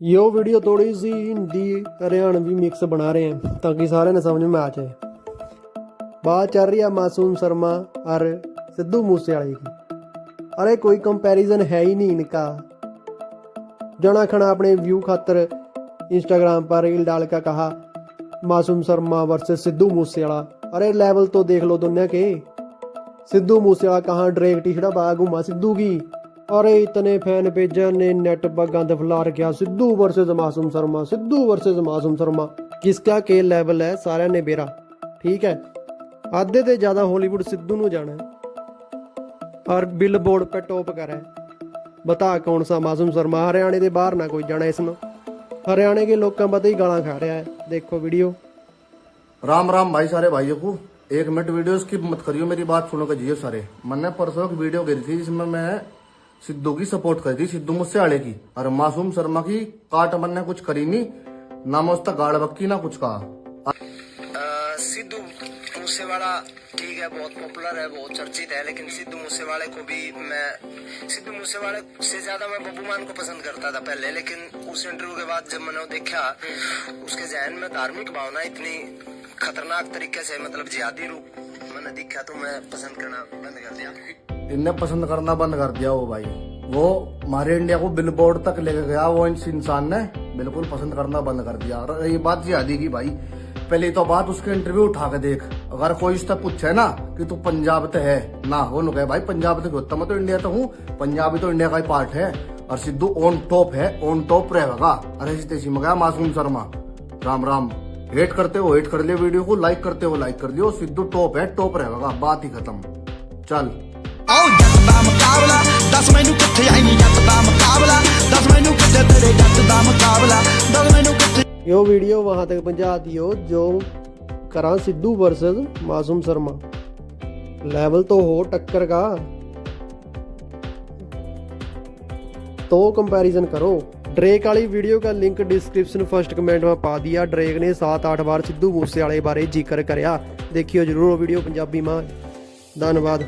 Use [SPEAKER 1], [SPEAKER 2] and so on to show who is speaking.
[SPEAKER 1] ये वीडियो थोड़ी सी हिंदी हरियाणवी मिक्स बना रहे हैं ताकि सारे ने समझ में आ जाए बात चल रही है मासूम शर्मा और सिद्धू मूसेवाले की अरे कोई कंपैरिजन है ही नहीं इनका जना खना अपने व्यू खातर इंस्टाग्राम पर रील डाल कर कहा मासूम शर्मा वर्सेस सिद्धू मूसेवाला अरे लेवल तो देख लो दुनिया के सिद्धू मूसेवाला कहाँ ड्रेक टी शर्ट पा घुमा सिद्धू की अरे इतने फैन पेजर ने नेट पर गंद फैला रखा सिद्धू वर्सेस मासूम शर्मा सिद्धू वर्सेस मासूम शर्मा किसका के लेवल है ਸਾਰਿਆਂ ਨੇ ਬੇਰਾ ਠੀਕ ਹੈ ਆਧੇ ਤੇ ਜ਼ਿਆਦਾ ਹਾਲੀਵੁੱਡ ਸਿੱਧੂ ਨੂੰ ਜਾਣਾ ਹੈ ਔਰ ਬਿਲਬੋਰਡ 'ਤੇ ਟੌਪ ਕਰ ਹੈ ਬਤਾ ਕੌਣ ਸਾ ਮਾਸੂਮ ਸ਼ਰਮਾ ਹਰਿਆਣੇ ਦੇ ਬਾਹਰ ਨਾ ਕੋਈ ਜਾਣਾ ਇਸ ਨੂੰ हरियाणा के लोग पता ही गाला खा रहा है देखो वीडियो
[SPEAKER 2] राम राम भाई सारे भाइयों को एक मिनट वीडियो स्किप मत करियो मेरी बात सुनो जियो सारे मैंने परसों एक वीडियो करी थी जिसमें मैं सिद्धू की सपोर्ट करी थी, सिद्धू मुझसे की। और मासूम शर्मा की काट मैंने कुछ करी नहीं, ना मैं उसका गाड़ बक्की, ना कुछ कहा।
[SPEAKER 3] सिद्धू मूसेवाला ठीक है, बहुत पॉपुलर है, बहुत चर्चित है, लेकिन सिद्धू मूसेवाले को भी मैं, सिद्धू मूसेवाले से ज़्यादा मैं बब्बू मान को पसंद करता था पहले, लेकिन उस इंटरव्यू के बाद जब मैंने देखा, उसके जहन में धार्मिक भावना इतनी खतरनाक तरीके से मतलब जिहादी रूप मैंने देखा तो मैं पसंद करना बंद कर दिया।
[SPEAKER 2] इनने पसंद करना बंद कर दिया वो भाई। वो हमारे इंडिया को बिलबोर्ड तक लेके गया, वो इस इंसान ने बिल्कुल पसंद करना बंद कर दिया। और ये बात जिहादी की भाई, पहले तो बात उसके इंटरव्यू उठा के देख। अगर कोई उससे पूछे ना कि तू पंजाब तो है, ना हो नु कहे भाई, पंजाब तो होता मैं तो इंडिया तो हूँ। पंजाब तो इंडिया का ही पार्ट है। और सिद्धू ऑन टॉप है ऑन टॉप रहेगा। अरे तेज़ी में मासूम शर्मा। राम राम। हेट करते हो हेट कर लियो वीडियो को लाइक करते हो लाइक कर लियो। सिद्धू टॉप है टॉप रहेगा। बात ही खत्म। चल।
[SPEAKER 4] ਆਓ ਜੱਟ ਦਾ ਮੁਕਾਬਲਾ ਦੱਸ ਮੈਨੂੰ ਕਿੱਥੇ ਆਈ ਨੀ ਜੱਟ ਦਾ ਮੁਕਾਬਲਾ ਦੱਸ ਮੈਨੂੰ ਕਿੱਥੇ ਤੇਰੇ ਜੱਟ ਦਾ ਮੁਕਾਬਲਾ ਦੱਸ ਮੈਨੂੰ ਕਿੱਥੇ
[SPEAKER 1] यो वीडियो वहां तक पहुंचा दियो जो करा सिद्धू वर्सेस मासूम शर्मा लेवल तो हो टक्कर का तो कंपैरिजन करो ड्रेक वाली वीडियो का लिंक डिस्क्रिप्शन फर्स्ट कमेंट में पा दिया ड्रेक ने सात आठ बार सिद्धू मूसे वाले बारे जिक्र करया देखियो जरूर वो वीडियो पंजाबी में धन्यवाद